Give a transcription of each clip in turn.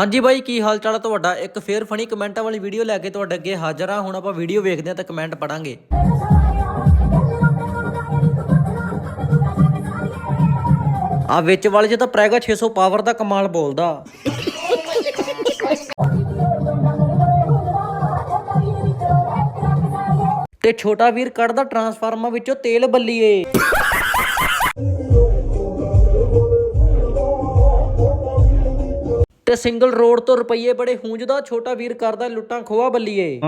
ਹਾਂਜੀ ਬਾਈ, ਕੀ ਹਾਲ ਚਾਲ ਤੁਹਾਡਾ? ਇੱਕ ਫੇਰ ਫਨੀ ਕਮੈਂਟਾਂ ਵਾਲੀ ਵੀਡੀਓ ਲੈ ਕੇ ਤੁਹਾਡੇ ਅੱਗੇ ਹਾਜ਼ਰ ਆ। ਹੁਣ ਆਪਾਂ ਵੀਡੀਓ ਵੇਖਦੇ ਹਾਂ ਤੇ ਕਮੈਂਟ ਪੜਾਂਗੇ ਆ ਵਿੱਚ ਵਾਲੇ ਜੇ ਤਾਂ ਪ੍ਰੈਗਾ 600 ਪਾਵਰ ਦਾ ਕਮਾਲ ਬੋਲਦਾ। ਤੇ ਛੋਟਾ ਵੀਰ ਕੱਢਦਾ ਟਰਾਂਸਫਾਰਮਰ ਵਿੱਚੋਂ ਤੇਲ ਬੱਲੀਏ। ਤੇ ਸਿੰਗਲ ਰੋਡ ਤੋਂ ਰੁਪਈਏ ਬੜੇ ਹੂੰਜਦਾ ਛੋਟਾ ਵੀਰ ਕਰਦਾ ਲੁੱਟਾਂ ਖੋਆ ਬੱਲੀਏ।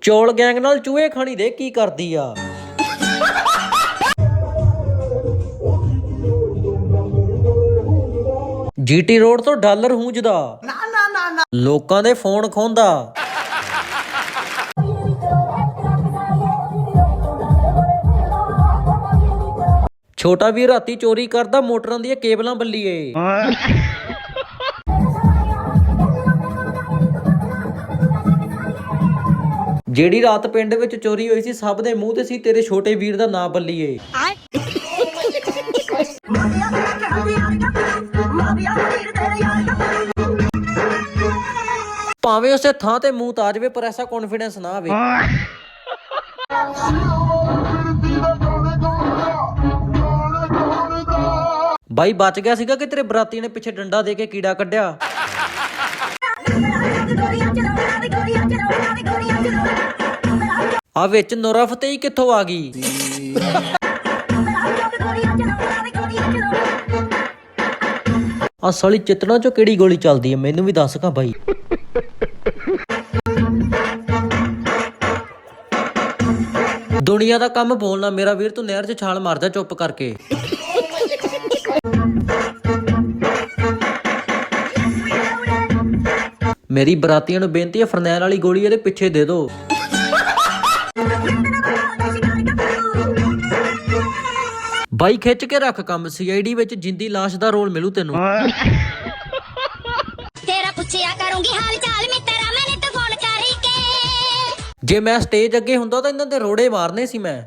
ਚੌਲ ਗੈਂਗ ਨਾਲ ਚੂਹੇ ਖਾਣੀ ਦੇ ਕੀ ਕਰਦੀ ਆ? ਜੀਟੀ ਰੋਡ ਤੋਂ ਡਾਲਰ ਹੂੰਜਦਾ ਨਾ ਨਾ ਨਾ ਨਾ। ਲੋਕਾਂ ਦੇ ਫੋਨ ਖੋਂਦਾ। ਛੋਟਾ ਵੀਰ ਰਾਤੀ ਚੋਰੀ ਕਰਦਾ, ਮੋਟਰਾਂ ਦੀਆਂ ਕੇਬਲਾਂ ਬੱਲੀਏ। ਜਿਹੜੀ ਰਾਤ ਪਿੰਡ ਵਿੱਚ ਚੋਰੀ ਹੋਈ ਸੀ, ਸਭ ਦੇ ਮੂੰਹ ਤੇ ਸੀ, ਤੇਰੇ ਛੋਟੇ ਵੀਰ ਦਾ ਨਾਂ ਬੱਲੀਏ। ਭਾਵੇਂ ਉਸੇ ਥਾਂ ਤੇ ਮੂੰਹ ਤਾਜਵੇ ਪਰ ਐਸਾ ਕੌਨਫੀਡੈਂਸ ਨਾ ਆਵੇ ਬਾਈ ਬਚ ਗਿਆ ਸੀਗਾ ਕਿ ਤੇਰੇ ਬਰਾਤੀ ਨੇ ਪਿੱਛੇ ਡੰਡਾ ਦੇ ਕੇ ਕੀੜਾ ਕੱਢਿਆ? ਆ ਵਿੱਚ ਨੁਰਾ ਫਤਿਹ ਕਿੱਥੋਂ ਆ ਗਈ? ਆ ਸਾਲੀ ਚਿਤਣਾ ਚੋਂ ਕਿਹੜੀ ਗੋਲੀ ਚੱਲਦੀ ਹੈ ਮੈਨੂੰ ਵੀ ਦੱਸ ਕਾ ਬਾਈ। ਦੁਨੀਆ ਦਾ ਕੰਮ ਬੋਲਣਾ, ਮੇਰਾ ਵੀਰ ਤੂੰ ਨਹਿਰ 'ਚ ਛਾਲ ਮਾਰਦਾ ਚੁੱਪ ਕਰਕੇ। ਮੇਰੀ ਬਰਾਤੀਆਂ ਨੂੰ ਬੇਨਤੀ ਹੈ ਫਰਨੈਲ ਵਾਲੀ ਗੋਲੀ ਇਹਦੇ ਪਿੱਛੇ ਦੇ ਦਿਓ। ਬਾਈ ਖਿੱਚ ਕੇ ਰੱਖ ਕੰਮ ਸੀਆਈਡੀ ਵਿੱਚ ਜਿੰਦੀ ਲਾਸ਼ ਦਾ ਰੋਲ ਮਿਲੂ ਤੈਨੂੰ। ਤੇਰਾ ਪੁੱਛਿਆ ਕਰੂੰਗੀ ਹਾਲ ਚਾਲ ਮਿੱਤਰਾ ਮੈਨੇ ਤਾਂ ਫੋਨ ਕਰੀ ਕੇ ਜੇ ਮੈਂ ਸਟੇਜ ਅੱਗੇ ਹੁੰਦਾ ਤਾਂ ਇਹਨਾਂ ਦੇ ਰੋੜੇ ਮਾਰਨੇ ਸੀ ਮੈਂ।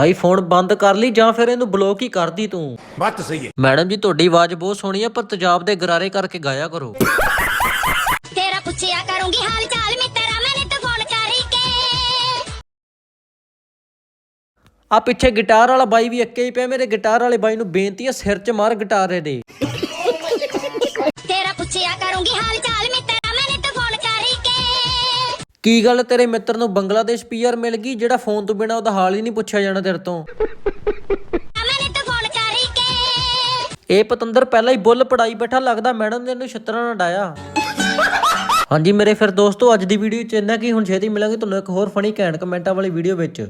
ਬਾਈ ਫੋਨ ਬੰਦ ਕਰ ਲਈ ਜਾਂ ਫਿਰ ਇਹਨੂੰ ਬਲੌਕ ਹੀ ਕਰਦੀ ਤੂੰ? ਬਾਤ ਸਹੀ ਹੈ। ਮੈਡਮ ਜੀ ਤੁਹਾਡੀ ਆਵਾਜ਼ ਬਹੁਤ ਸੋਹਣੀ ਹੈ ਪਰ ਤੇਜ਼ਾਬ ਦੇ ਗਰਾਰੇ ਕਰਕੇ ਗਾਇਆ ਕਰੋ। ਤੇਰਾ ਪੁੱਛਿਆ ਕਰੂੰਗੀ ਹਾਲ ਚਾਲ ਮਿੱਤਰਾ ਮੈਨੇ ਤਾਂ ਫੋਨ ਕਰੀ ਕੇ ਆ ਪਿੱਛੇ ਗਿਟਾਰ ਵਾਲਾ ਬਾਈ ਵੀ ਅੱਕੇ ਹੀ ਪਿਆ ਮੇਰੇ ਗਿਟਾਰ ਵਾਲੇ ਬਾਈ ਨੂੰ ਬੇਨਤੀ ਹੈ ਸਿਰ 'ਚ ਮਾਰ ਗਿਟਾਰ ਇਹਦੇ। ਤੇਰਾ ਪੁੱਛਿਆ ਕਰੂੰਗੀ ਕੀ ਗੱਲ ਤੇਰੇ ਮਿੱਤਰ ਨੂੰ ਬੰਗਲਾਦੇਸ਼ ਪੀਆਰ ਮਿਲ ਗਈ ਜਿਹੜਾ ਫੋਨ ਤੋਂ ਬਿਨਾ ਉਹਦਾ ਹਾਲ ਹੀ ਨਹੀਂ ਪੁੱਛਿਆ ਜਾਣਾ ਤੇਰੇ ਤੋਂ? ਇਹ ਪਤੰਦਰ ਪਹਿਲਾਂ ਹੀ ਬੁੱਲ ਪੜਾਈ ਬੈਠਾ ਲੱਗਦਾ ਮੈਡਮ ਨੇ ਇਹਨੂੰ ਛੱਤਰਾਂ ਨਾਲ ਡਾਇਆ। ਹਾਂਜੀ ਮੇਰੇ ਫਿਰ ਦੋਸਤੋ, ਅੱਜ ਦੀ ਵੀਡੀਓ ਚ ਇੰਨਾ ਕੀ, ਹੁਣ ਛੇਤੀ ਮਿਲਾਂਗੇ ਤੁਹਾਨੂੰ ਇੱਕ ਹੋਰ ਫਨੀ ਕੈਂਟ ਕਮੈਂਟਾਂ ਵਾਲੀ ਵੀਡੀਓ ਵਿੱਚ।